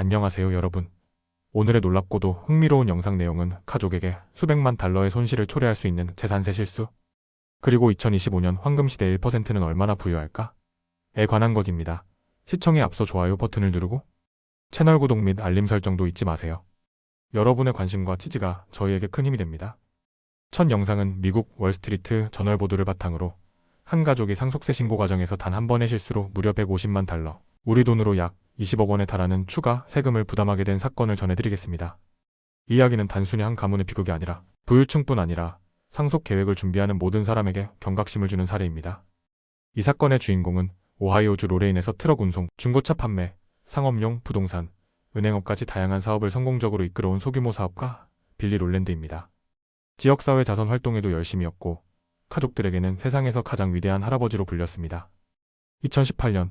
안녕하세요 여러분. 오늘의 놀랍고도 흥미로운 영상 내용은 가족에게 수백만 달러의 손실을 초래할 수 있는 재산세 실수, 그리고 2025년 황금시대 1%는 얼마나 부유할까? 에 관한 것입니다. 시청에 앞서 좋아요 버튼을 누르고 채널 구독 및 알림 설정도 잊지 마세요. 여러분의 관심과 지지가 저희에게 큰 힘이 됩니다. 첫 영상은 미국 월스트리트 저널 보도를 바탕으로 한 가족이 상속세 신고 과정에서 단 한 번의 실수로 무려 150만 달러, 우리 돈으로 약 20억 원에 달하는 추가 세금을 부담하게 된 사건을 전해드리겠습니다. 이야기는 단순히 한 가문의 비극이 아니라 부유층뿐 아니라 상속 계획을 준비하는 모든 사람에게 경각심을 주는 사례입니다. 이 사건의 주인공은 오하이오주 로레인에서 트럭 운송, 중고차 판매, 상업용, 부동산, 은행업까지 다양한 사업을 성공적으로 이끌어온 소규모 사업가 빌리 롤랜드입니다. 지역사회 자선 활동에도 열심이었고 가족들에게는 세상에서 가장 위대한 할아버지로 불렸습니다. 2018년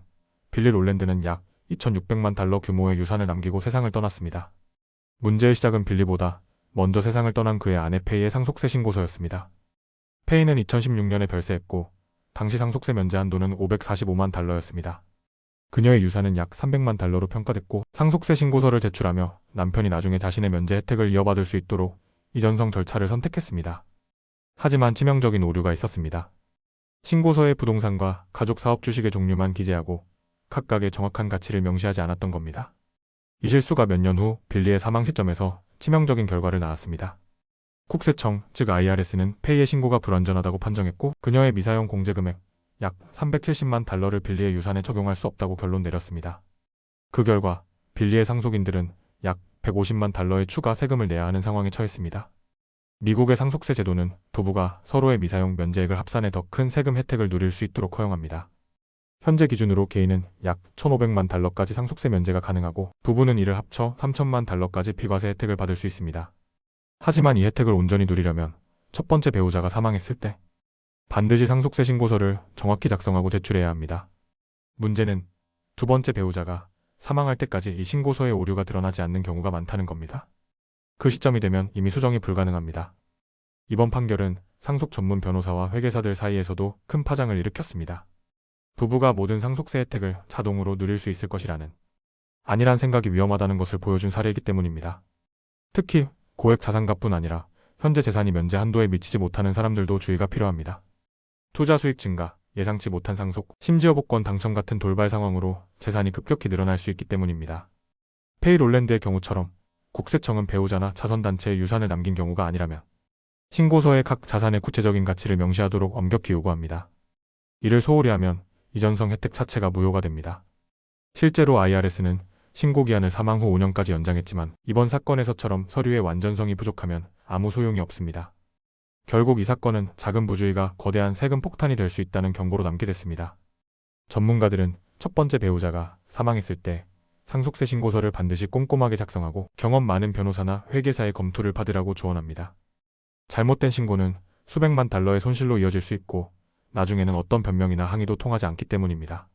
빌리 롤랜드는 약 2,600만 달러 규모의 유산을 남기고 세상을 떠났습니다. 문제의 시작은 빌리보다 먼저 세상을 떠난 그의 아내 페이의 상속세 신고서였습니다. 페이는 2016년에 별세했고 당시 상속세 면제 한도는 545만 달러였습니다. 그녀의 유산은 약 300만 달러로 평가됐고 상속세 신고서를 제출하며 남편이 나중에 자신의 면제 혜택을 이어받을 수 있도록 이전성 절차를 선택했습니다. 하지만 치명적인 오류가 있었습니다. 신고서의 부동산과 가족 사업 주식의 종류만 기재하고 각각의 정확한 가치를 명시하지 않았던 겁니다. 이 실수가 몇 년 후 빌리의 사망 시점에서 치명적인 결과를 낳았습니다. 국세청, 즉 IRS는 페이의 신고가 불완전하다고 판정했고 그녀의 미사용 공제 금액 약 370만 달러를 빌리의 유산에 적용할 수 없다고 결론 내렸습니다. 그 결과 빌리의 상속인들은 약 150만 달러의 추가 세금을 내야 하는 상황에 처했습니다. 미국의 상속세 제도는 부부가 서로의 미사용 면제액을 합산해 더 큰 세금 혜택을 누릴 수 있도록 허용합니다. 현재 기준으로 개인은 약 1,500만 달러까지 상속세 면제가 가능하고 부부는 이를 합쳐 3천만 달러까지 비과세 혜택을 받을 수 있습니다. 하지만 이 혜택을 온전히 누리려면 첫 번째 배우자가 사망했을 때 반드시 상속세 신고서를 정확히 작성하고 제출해야 합니다. 문제는 두 번째 배우자가 사망할 때까지 이 신고서에 오류가 드러나지 않는 경우가 많다는 겁니다. 그 시점이 되면 이미 수정이 불가능합니다. 이번 판결은 상속 전문 변호사와 회계사들 사이에서도 큰 파장을 일으켰습니다. 부부가 모든 상속세 혜택을 자동으로 누릴 수 있을 것이라는 아니란 생각이 위험하다는 것을 보여준 사례이기 때문입니다. 특히 고액 자산가뿐 아니라 현재 재산이 면제 한도에 미치지 못하는 사람들도 주의가 필요합니다. 투자 수익 증가, 예상치 못한 상속, 심지어 복권 당첨 같은 돌발 상황으로 재산이 급격히 늘어날 수 있기 때문입니다. 페이롤랜드의 경우처럼 국세청은 배우자나 자선단체에 유산을 남긴 경우가 아니라면 신고서에 각 자산의 구체적인 가치를 명시하도록 엄격히 요구합니다. 이를 소홀히 하면 이전성 혜택 자체가 무효가 됩니다. 실제로 IRS는 신고 기한을 사망 후 5년까지 연장했지만 이번 사건에서처럼 서류의 완전성이 부족하면 아무 소용이 없습니다. 결국 이 사건은 작은 부주의가 거대한 세금 폭탄이 될 수 있다는 경고로 남게 됐습니다. 전문가들은 첫 번째 배우자가 사망했을 때 상속세 신고서를 반드시 꼼꼼하게 작성하고 경험 많은 변호사나 회계사의 검토를 받으라고 조언합니다. 잘못된 신고는 수백만 달러의 손실로 이어질 수 있고 나중에는 어떤 변명이나 항의도 통하지 않기 때문입니다.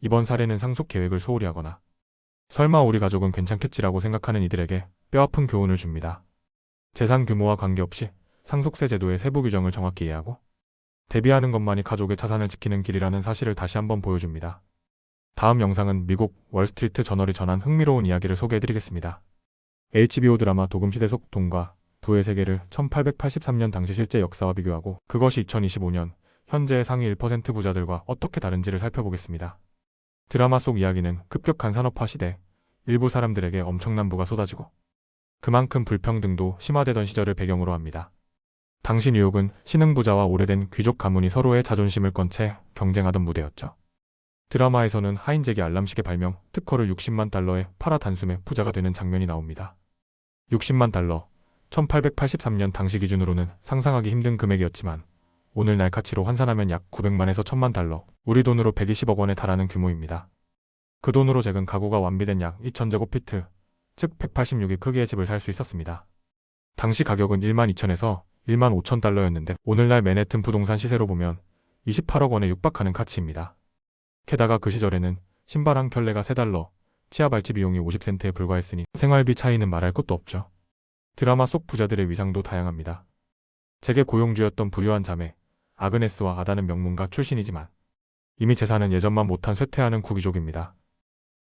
이번 사례는 상속 계획을 소홀히 하거나 설마 우리 가족은 괜찮겠지라고 생각하는 이들에게 뼈아픈 교훈을 줍니다. 재산 규모와 관계없이 상속세 제도의 세부 규정을 정확히 이해하고 대비하는 것만이 가족의 자산을 지키는 길이라는 사실을 다시 한번 보여줍니다. 다음 영상은 미국 월스트리트 저널이 전한 흥미로운 이야기를 소개해드리겠습니다. HBO 드라마 도금시대 속 돈과 부의 세계를 1883년 당시 실제 역사와 비교하고 그것이 2025년 현재의 상위 1% 부자들과 어떻게 다른지를 살펴보겠습니다. 드라마 속 이야기는 급격한 산업화 시대, 일부 사람들에게 엄청난 부가 쏟아지고 그만큼 불평등도 심화되던 시절을 배경으로 합니다. 당시 뉴욕은 신흥부자와 오래된 귀족 가문이 서로의 자존심을 건 채 경쟁하던 무대였죠. 드라마에서는 하인제기 알람시계 발명 특허를 60만 달러에 팔아 단숨에 부자가 되는 장면이 나옵니다. 60만 달러, 1883년 당시 기준으로는 상상하기 힘든 금액이었지만 오늘날 가치로 환산하면 약 900만에서 1000만 달러, 우리 돈으로 120억 원에 달하는 규모입니다. 그 돈으로 잭은 가구가 완비된 약 2000제곱피트, 즉 186의 크기의 집을 살 수 있었습니다. 당시 가격은 1만 2천에서 1만 5천 달러였는데 오늘날 맨해튼 부동산 시세로 보면 28억 원에 육박하는 가치입니다. 게다가 그 시절에는 신발 한 켤레가 3달러, 치아 발치 비용이 50센트에 불과했으니 생활비 차이는 말할 것도 없죠. 드라마 속 부자들의 위상도 다양합니다. 잭의 고용주였던 부유한 자매, 아그네스와 아다는 명문가 출신이지만 이미 재산은 예전만 못한 쇠퇴하는 구귀족입니다.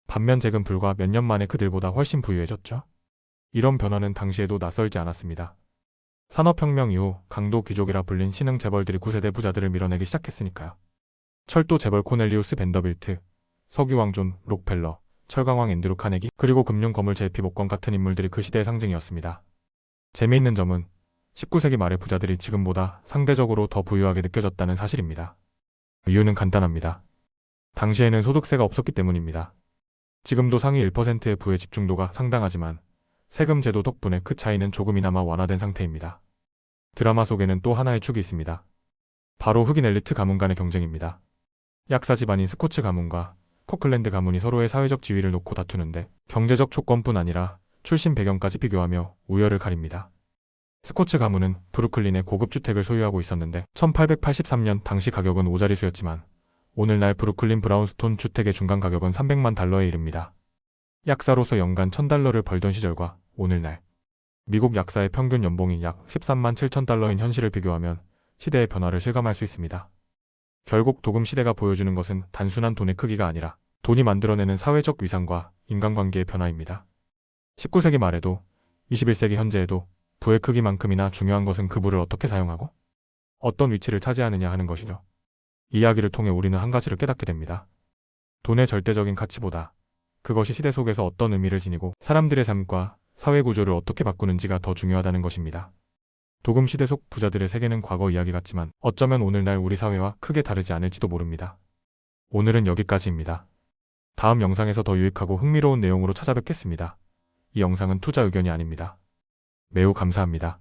반면 잭은 불과 몇 년 만에 그들보다 훨씬 부유해졌죠. 이런 변화는 당시에도 낯설지 않았습니다. 산업혁명 이후 강도 귀족이라 불린 신흥 재벌들이 9세대 부자들을 밀어내기 시작했으니까요. 철도 재벌 코넬리우스 벤더빌트, 석유 왕 존 록펠러, 철강왕 앤드루 카네기, 그리고 금융 거물 JP 목건 같은 인물들이 그 시대의 상징이었습니다. 재미있는 점은 19세기 말의 부자들이 지금보다 상대적으로 더 부유하게 느껴졌다는 사실입니다. 이유는 간단합니다. 당시에는 소득세가 없었기 때문입니다. 지금도 상위 1%의 부의 집중도가 상당하지만 세금 제도 덕분에 그 차이는 조금이나마 완화된 상태입니다. 드라마 속에는 또 하나의 축이 있습니다. 바로 흑인 엘리트 가문 간의 경쟁입니다. 약사 집안인 스코츠 가문과 코클랜드 가문이 서로의 사회적 지위를 놓고 다투는데 경제적 조건뿐 아니라 출신 배경까지 비교하며 우열을 가립니다. 스코츠 가문은 브루클린의 고급 주택을 소유하고 있었는데 1883년 당시 가격은 오자리수였지만 오늘날 브루클린 브라운스톤 주택의 중간 가격은 300만 달러에 이릅니다. 약사로서 연간 1000달러를 벌던 시절과 오늘날 미국 약사의 평균 연봉이 약 13만 7천 달러인 현실을 비교하면 시대의 변화를 실감할 수 있습니다. 결국 도금 시대가 보여주는 것은 단순한 돈의 크기가 아니라 돈이 만들어내는 사회적 위상과 인간관계의 변화입니다. 19세기 말에도 21세기 현재에도 부의 크기만큼이나 중요한 것은 그 부를 어떻게 사용하고 어떤 위치를 차지하느냐 하는 것이죠. 이야기를 통해 우리는 한 가지를 깨닫게 됩니다. 돈의 절대적인 가치보다 그것이 시대 속에서 어떤 의미를 지니고 사람들의 삶과 사회 구조를 어떻게 바꾸는지가 더 중요하다는 것입니다. 도금 시대 속 부자들의 세계는 과거 이야기 같지만 어쩌면 오늘날 우리 사회와 크게 다르지 않을지도 모릅니다. 오늘은 여기까지입니다. 다음 영상에서 더 유익하고 흥미로운 내용으로 찾아뵙겠습니다. 이 영상은 투자 의견이 아닙니다. 매우 감사합니다.